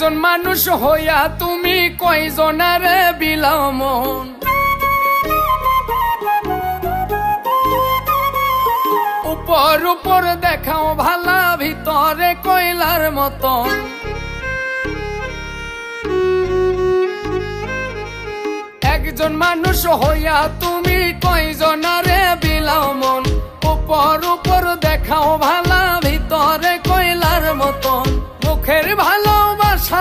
মানুষ হইয়া তুমি কয়জনারে বিলাও মন উপর উপর দেখাও ভালা, ভিতরে কয়লার মতন। একজন মানুষ হইয়া তুমি কয়জনারে বিলাও উপর উপর দেখাও ভালা, ভিতরে কয়লার মতন। মুখের ভালোবাসা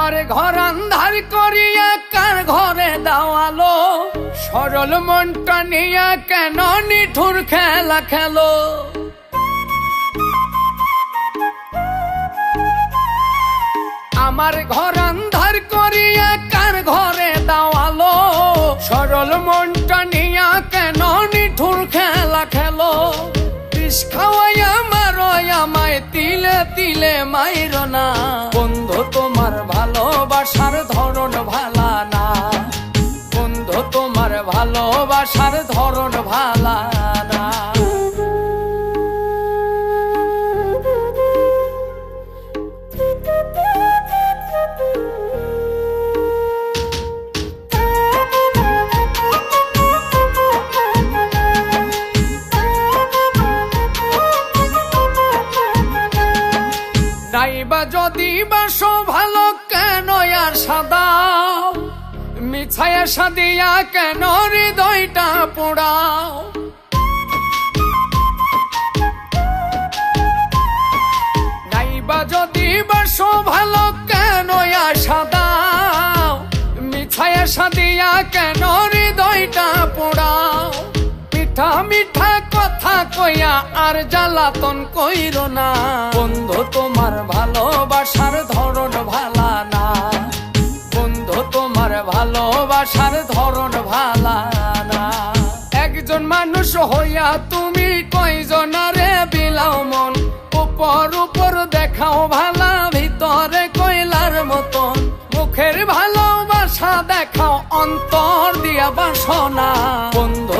আমার ঘর আন্ধার করিয়া কার ঘরে দাওয়ালো? সরল মনটা নিয়া কেন নিঠুর খেলা খেলো? আমার ঘর আন্ধার করিয়া কার ঘরে দাওয়ালো? সরল মনটা নিয়া কেন নিঠুর খেলা খেলো? খাওয়াইয়া মারয় আমায় তিলে তিলে মাইর না। বন্ধু তোমার ভালোবাসার ভালোবাসার ধরন ভালা যদি বাসো মিছায়া সাদিয়া কেন হৃদয়টা পোড়াও? নাইবা যদি বাসো ভালো, কেন আর সাদা মিছায়া সাদিয়া কেন হৃদয়টা পোড়াও? মিঠা মিঠা কথা কইয়া আর জ্বালাতন কইর না। ভালোবাসার ধরন ভালা না। একজন মানুষ হইয়া তুমি কয়জনারে বিলাও মন? উপর উপর দেখাও ভালা, ভিতরে কয়লার মতন। মুখের ভালোবাসা দেখাও, অন্তর দিয়া বাসনা। বন্ধু